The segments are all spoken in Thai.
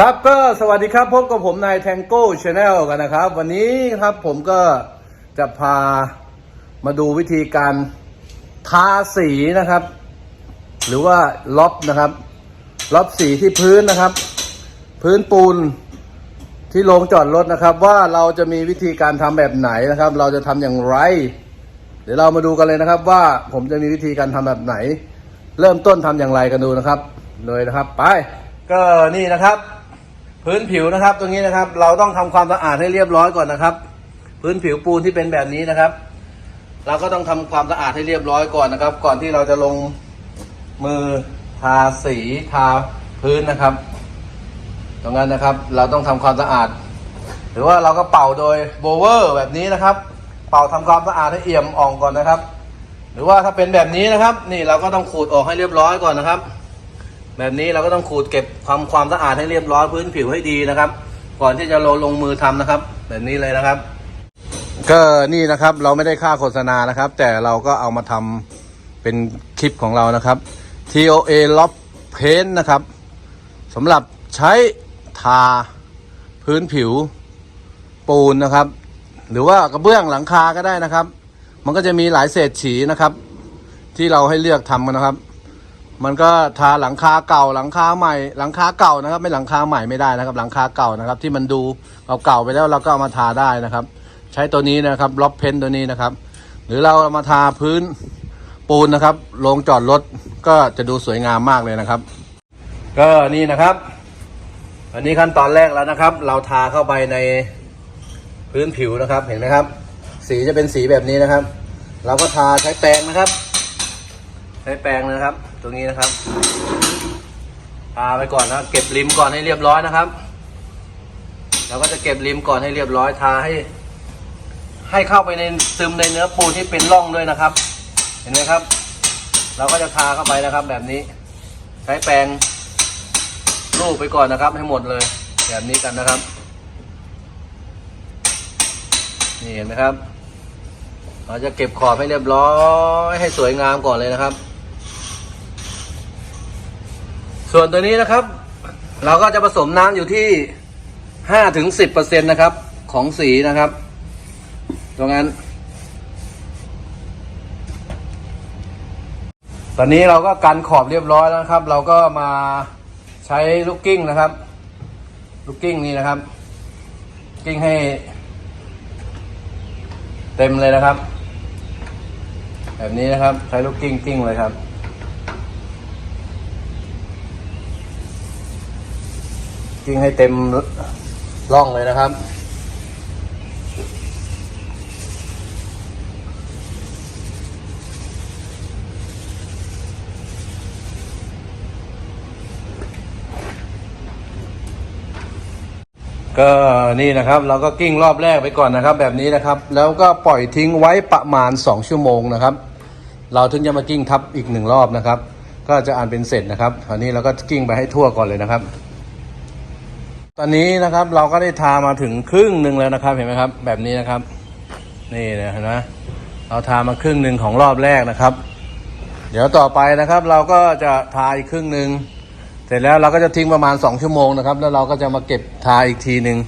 ครับก็สวัสดีครับพบกับผมนายแทงโก้ชาแนลกันนะครับ วันนี้ครับผมก็จะพามาดูวิธีการทาสีนะครับ หรือว่าล็อบนะครับล็อบสีที่พื้นนะครับ พื้นปูนที่โรงจอดรถนะครับ ว่าเราจะมีวิธีการทำแบบไหนนะครับ เราจะทำอย่างไร เดี๋ยวเรามาดูกันเลยนะครับ ว่าผมจะมีวิธีการทำแบบไหน เริ่มต้นทำอย่างไรกันดูนะครับเลยนะครับ ไปก็นี่นะครับ พื้นผิวนะครับ ตรงนี้นะครับ เราต้องทำความสะอาดให้เรียบร้อยก่อนนะครับ พื้นผิวปูนที่เป็นแบบนี้นะครับ เราก็ต้องทำความสะอาดให้เรียบร้อยก่อนนะครับ ก่อนที่เราจะลงมือทาสีทาพื้นนะครับ ตรงนั้นนะครับ เราต้องทำความสะอาด หรือว่าเราก็เป่าโดยโบเวอร์แบบนี้นะครับ เป่าทำความสะอาดให้เอี่ยมอ่องก่อนนะครับ หรือว่าถ้าเป็นแบบนี้นะครับ นี่เราก็ต้องขูดออกให้เรียบร้อยก่อนนะครับ แบบนี้เราก็ต้องขูดเก็บความความสะอาดให้เรียบร้อยพื้นผิวให้ดีนะครับ ก่อนที่จะลงลงมือทำนะครับ แบบนี้เลยนะครับ ก็นี่นะครับเราไม่ได้ค่าโฆษณานะครับ แต่เราก็เอามาทำเป็นคลิปของเรานะครับ TOA Loft Paint นะครับสำหรับใช้ทาพื้นผิวปูนนะครับ หรือว่ากระเบื้องหลังคาก็ได้นะครับ มันก็จะมีหลายเศษฉีนะครับ ที่เราให้เลือกทำกันนะครับ มันก็ทาหลังคาเก่าหลังคาใหม่หลังคาเก่านะครับ ไม่หลังคาใหม่ไม่ได้นะครับ หลังคาเก่านะครับ ที่มันดูเก่าๆไปแล้วเราก็เอามาทาได้นะครับ ใช้ตัวนี้นะครับล็อบเพนตัวนี้นะครับ หรือเราเอามาทาพื้นปูนนะครับลงจอดรถก็จะดูสวยงามมากเลยนะครับ ก็นี่นะครับ อันนี้ขั้นตอนแรกแล้วนะครับ เราทาเข้าไปในพื้นผิวนะครับเห็นไหมครับ สีจะเป็นสีแบบนี้นะครับ เราก็ทาใช้แปรงนะครับ ใช้แปรงนะครับ ตรงนี้นะครับทาไปก่อนนะเก็บริมก่อนให้เรียบร้อยนะครับเราก็จะเก็บริมก่อนให้เรียบร้อยทาให้ ให้เข้าไปในซึมในเนื้อปูนที่เป็นร่องด้วยนะครับ เห็นไหมครับ เราก็จะทาเข้าไปนะครับ แบบนี้ ใช้แปรงลูบไปก่อนนะครับ ให้หมดเลย แบบนี้กันนะครับนี่เห็นไหมครับ เราจะเก็บขอบให้เรียบร้อยให้สวยงามก่อนเลยนะครับ ส่วนตัวนี้นะครับ เราก็จะผสมน้ำอยู่ที่ห้าถึงสิบเปอร์เซ็นต์นะครับ ของสีนะครับ ตรงนั้น ตอนนี้เราก็กันขอบเรียบร้อยแล้วครับ เราก็มาใช้ลูกกิ้งนะครับ ลูกกิ้งนี่นะครับ กิ้งให้ เต็มเลยนะครับ แบบนี้นะครับ ใช้ลูกกิ้งกิ้งเลยครับ กิ้งให้เต็มร่องเลยนะครับ ก็นี่นะครับเราก็กิ้งรอบแรกไปก่อนนะครับ แบบนี้นะครับ แล้วก็ปล่อยทิ้งไว้ประมาณ 2 ชั่วโมงนะครับ เราถึงจะมากิ้งทับอีกหนึ่งรอบนะครับ ก็จะอ่านเป็นเสร็จนะครับคราวนี้เราก็กิ้งไปให้ทั่วก่อนเลยนะครับ ตอนนี้นะครับเราก็ได้ทามาถึงครึ่งหนึ่งแล้วนะครับเห็นไหมครับ แบบนี้นะครับ นี่นะเห็นไหมเราทามาครึ่งหนึ่งของรอบแรกนะครับ เดี๋ยวต่อไปนะครับ เราก็จะทาอีกครึ่งหนึ่งเสร็จแล้วเราก็จะทิ้งประมาณ 2 ชั่วโมงนะครับ แล้วเราก็จะมาเก็บทาอีกทีหนึ่ง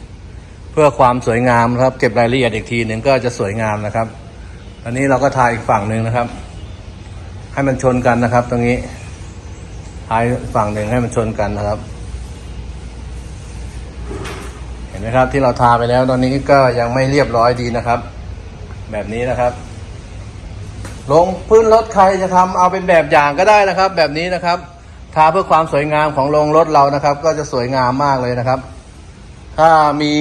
เพื่อความสวยงามนะครับ เก็บรายละเอียดอีกทีหนึ่งก็จะสวยงามนะครับอันนี้เราก็ทาอีกฝั่งหนึ่งนะครับ ให้มันชนกันนะครับ ตรงนี้ทาฝั่งหนึ่งให้มันชนกันนะครับ เห็ นไหมครับที่เราทาไปแล้วตอนนี้ก็ยังไม่เรียบร้อยดีนะครับ แบบนี้นะครับ ลงพื้นรถใครจะทำเอาเป็นแบบอย่างก็ได้นะครับ แบบนี้นะครับ ทาเพื่อความสวยงามของโรงรถเรานะครับ ก็จะสวยงามมากเลยนะครับ ถ้ามี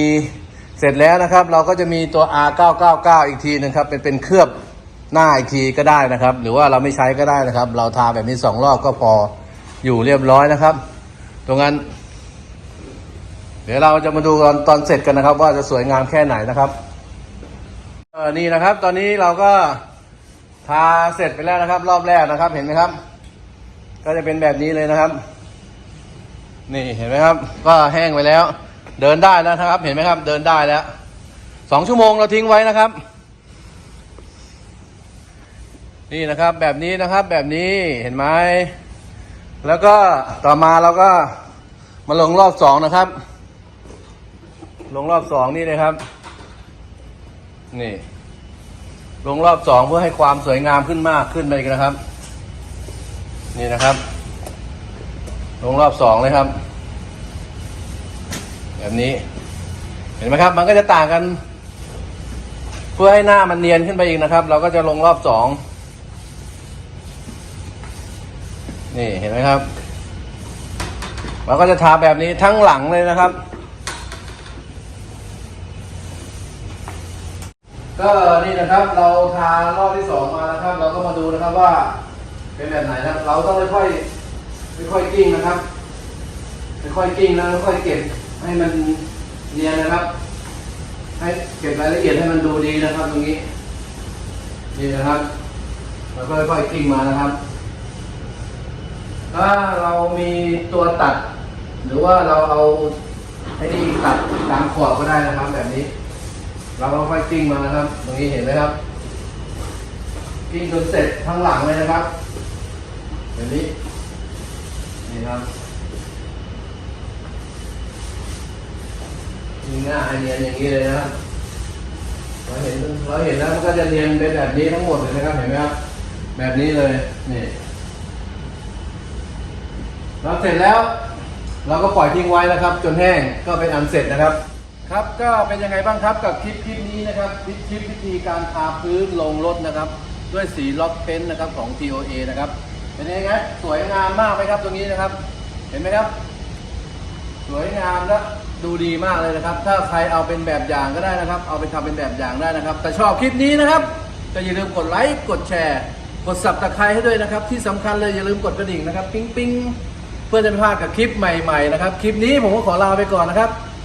เสร็จแล้วนะครับ เราก็จะมีตัว R999 อีกทีนึงครับเป็นเป็นเคลือบหน้าอีกทีก็ได้นะครับ หรือว่าเราไม่ใช้ก็ได้นะครับ เราทาแบบนี้สองรอบก็พออยู่เรียบร้อยนะครับ ตรงนั้น เดี๋ยวเราจะมาดูตอนตอนเสร็จกันนะครับ ว่าจะสวยงามแค่ไหนนะครับเออนี่นะครับ ตอนนี้เราก็ทาเสร็จไปแล้วนะครับ รอบแรกนะครับ เห็นไหมครับ ก็จะเป็นแบบนี้เลยนะครับ นี่เห็นไหมครับ ก็แห้งไปแล้ว เดินได้แล้วนะครับ เห็นไหมครับ เดินได้แล้วสองชั่วโมงเราทิ้งไว้นะครับ นี่นะครับแบบนี้นะครับ แบบนี้เห็นไหมแล้วก็ต่อมาเราก็มาลงรอบสองนะครับ ลงรอบสองนี่นะครับ นี่ ลงรอบสองเพื่อให้ความสวยงามขึ้นมากขึ้นไปอีกนะครับ นี่นะครับ ลงรอบสองเลยครับ แบบนี้ เห็นไหมครับ มันก็จะต่างกัน เพื่อให้หน้ามันเนียนขึ้นไปอีกนะครับ เราก็จะลงรอบสองนี่เห็นไหมครับเราก็จะทาแบบนี้ทั้งหลังเลยนะครับ ก็นี่นะครับเราทารอบที่สองมานะครับ เราก็มาดูนะครับว่า เป็นแบบไหนนะครับ เราต้องค่อยๆค่อยๆกิ้งนะครับค่อยๆกิ้งแล้วค่อยเก็บให้มันเนียนนะครับ ให้เก็บรายละเอียดให้มันดูดีนะครับตรงนี้นี่นะครับแล้วก็ค่อยๆกิ้งมานะครับ ถ้าเรามีตัวตัด หรือว่าเราเอาไอ้นี่ตัดตามขอบก็ได้นะครับแบบนี้ เราก็ค่อยกิ้งมานะครับ ตรงนี้เห็นไหมครับ กิ้งจนเสร็จทั้งหลังเลยนะครับแบบนี้ นี่ครับยิงหน้าให้เนียนอย่างนี้เลยนะครับเราเห็นเราเห็นแล้วมันก็จะเนียนเป็นแบบนี้ทั้งหมดเลยนะครับ เห็นไหมครับ แบบนี้เลย นี่เราเสร็จแล้ว เราก็ปล่อยทิ้งไว้นะครับ จนแห้งก็เป็นอันเสร็จนะครับ ครับก็เป็นยังไงบ้างครับกับคลิปคลิปนี้นะครับคลิปคลิปวิธีการทาพื้นลงรถนะครับ ด้วยสีล็อกเพ้นนะครับของ TOA นะครับเป็นยังไงครับสวยงามมากไหมครับตรงนี้นะครับ เห็นไหมครับ สวยงามและดูดีมากเลยนะครับ ถ้าใครเอาเป็นแบบอย่างก็ได้นะครับ เอาไปทำเป็นแบบอย่างได้นะครับ แต่ชอบคลิปนี้นะครับก็อย่าลืมกดไลค์กดแชร์ กดสับตะไคร้ให้ด้วยนะครับ ที่สำคัญเลยอย่าลืมกดกระดิ่งนะครับ ปิ๊งปิ๊งเพื่อจะไม่พลาดกับคลิปใหม่ๆนะครับคลิปนี้ผมก็ขอลาไปก่อนนะครับ